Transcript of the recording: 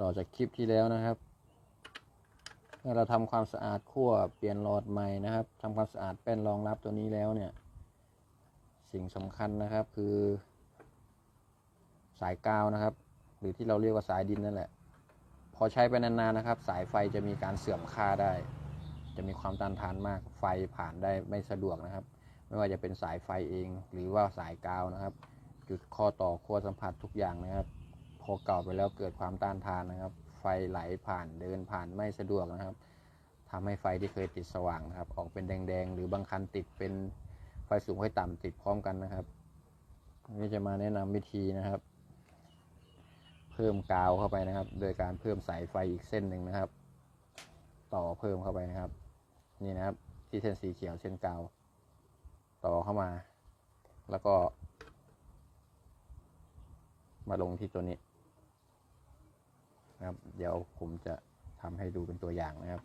ต่อจากคลิปที่แล้วนะครับเมื่อเราทำความสะอาดขั้วเปลี่ยนหลอดใหม่นะครับทำความสะอาดแป้นรองรับตัวนี้แล้วเนี่ย สิ่งสำคัญนะครับคือ สายกาวนะครับ หรือที่เราเรียกว่าสายดินนั่นแหละ พอใช้ไปนานๆนะครับ สายไฟจะมีการเสื่อมค่าได้ จะมีความต้านทานมากไฟผ่านได้ไม่สะดวกนะครับ ไม่ว่าจะเป็นสายไฟเอง หรือว่าสายกาวนะครับ จุดข้อต่อขั้วสัมผัสทุกอย่างนะครับ พอเก่าไปแล้วเกิดความต้านทานนะครับ ไฟไหลผ่านเดินผ่านไม่สะดวกนะครับทำให้ไฟที่เคยติดสว่างนะครับ ออกเป็นแดงๆ หรือบางคันติดเป็นไฟสูงไฟต่ำติดพร้อมกันนะครับนี่จะมาแนะนำวิธีนะครับ เพิ่มกาวเข้าไปนะครับ โดยการเพิ่มสายไฟอีกเส้นหนึ่งนะครับ ต่อเพิ่มเข้าไปนะครับ นี่นะครับ ที่เส้นสีเขียวเส้นกาว ต่อเข้ามา แล้วก็ มาลงที่ตัวนี้ นะครับ เดี๋ยวผมจะทำให้ดูเป็นตัวอย่างนะครับ